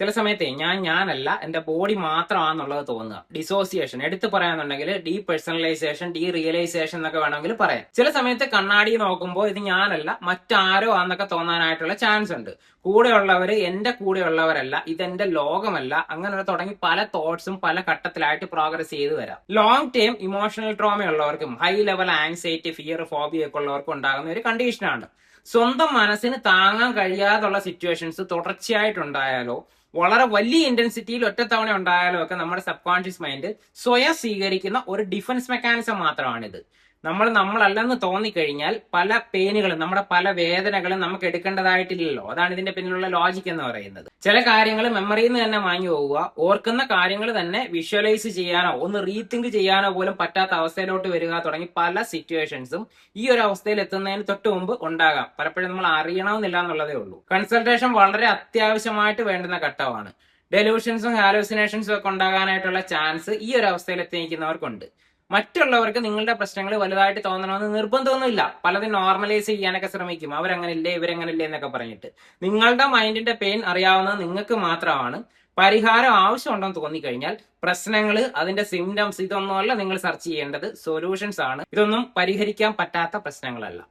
ചില സമയത്തെ ഞാൻ ഞാനല്ല എന്റെ ബോഡി മാത്രമാണെന്നുള്ളത് തോന്നുക. ഡിസോസിയേഷൻ എടുത്തു പറയാന്നുണ്ടെങ്കിൽ ഡീ പേഴ്സണലൈസേഷൻ ഡീ റിയലൈസേഷൻ എന്നൊക്കെ വേണമെങ്കിൽ പറയാം. ചില സമയത്ത് കണ്ണാടി നോക്കുമ്പോൾ ഇത് ഞാനല്ല മറ്റാരോ ആന്നൊക്കെ തോന്നാനായിട്ടുള്ള ചാൻസ് ഉണ്ട്. കൂടെയുള്ളവർ എന്റെ കൂടെയുള്ളവരല്ല ഇതെന്റെ ലോകമല്ല അങ്ങനെ തുടങ്ങി പല തോട്ട്സും പല ഘട്ടത്തിലായിട്ട് പ്രോഗ്രസ് ചെയ്തു വരാം. ലോങ് ടേം ഇമോഷണൽ ട്രോമ ഉള്ളവർക്കും high level anxiety fear phobia ഒക്കെ ഉള്ളവർക്കും ഉണ്ടാകുന്ന ഒരു കണ്ടീഷനാണ് സ്വന്തം മനസ്സിന് താങ്ങാൻ കഴിയാതുള്ള സിറ്റുവേഷൻസ് തുടർച്ചയായിട്ടുണ്ടായാലോ വളരെ വലിയ ഇന്റൻസിറ്റിയിൽ ഒറ്റത്തവണ ഉണ്ടായാലും ഒക്കെ നമ്മുടെ സബ് കോൺഷ്യസ് മൈൻഡ് സ്വയം സ്വീകരിക്കുന്ന ഒരു ഡിഫൻസ് മെക്കാനിസം മാത്രമാണിത്. നമ്മൾ നമ്മളല്ലെന്ന് തോന്നിക്കഴിഞ്ഞാൽ പല പെയിനുകളും നമ്മുടെ പല വേദനകളും നമുക്ക് എടുക്കേണ്ടതായിട്ടില്ലല്ലോ. അതാണ് ഇതിന്റെ പിന്നിലുള്ള ലോജിക് എന്ന് പറയുന്നത്. ചില കാര്യങ്ങൾ മെമ്മറിയിൽ നിന്ന് തന്നെ വാങ്ങി പോവുക. ഓർക്കുന്ന കാര്യങ്ങൾ തന്നെ വിഷ്വലൈസ് ചെയ്യാനോ ഒന്ന് റീതിങ്ക് ചെയ്യാനോ പോലും പറ്റാത്ത അവസ്ഥയിലോട്ട് വരിക തുടങ്ങി പല സിറ്റുവേഷൻസും ഈ ഒരു അവസ്ഥയിൽ എത്തുന്നതിന് തൊട്ട് മുമ്പ് ഉണ്ടാകാം. പലപ്പോഴും നമ്മൾ അറിയണമെന്നില്ല എന്നുള്ളതേ ഉള്ളൂ. കൺസൾട്ടേഷൻ വളരെ അത്യാവശ്യമായിട്ട് വേണ്ടുന്ന ഘട്ടമാണ്. ഡെലൂഷൻസും ഹാലോസിനേഷൻസും ഒക്കെ ഉണ്ടാകാനായിട്ടുള്ള ചാൻസ് ഈ ഒരു അവസ്ഥയിൽ എത്തി നിൽക്കുന്നവർക്കുണ്ട് മറ്റുള്ളവർക്ക് നിങ്ങളുടെ പ്രശ്നങ്ങൾ വലുതായിട്ട് തോന്നണമെന്ന് നിർബന്ധമൊന്നുമില്ല. പലതും നോർമലൈസ് ചെയ്യാനൊക്കെ ശ്രമിക്കും. അവരങ്ങനെ ഇല്ലേ ഇവരങ്ങനെ ഇല്ലേ എന്നൊക്കെ പറഞ്ഞിട്ട്. നിങ്ങളുടെ മൈൻഡിന്റെ പെയിൻ അറിയാവുന്നത് നിങ്ങൾക്ക് മാത്രമാണ്. പരിഹാരം ആവശ്യമുണ്ടെന്ന് തോന്നിക്കഴിഞ്ഞാൽ പ്രശ്നങ്ങൾ അതിന്റെ സിംറ്റംസ് ഇതൊന്നുമല്ല നിങ്ങൾ സെർച്ച് ചെയ്യേണ്ടത് സൊല്യൂഷൻസ് ആണ്. ഇതൊന്നും പരിഹരിക്കാൻ പറ്റാത്ത പ്രശ്നങ്ങളല്ല.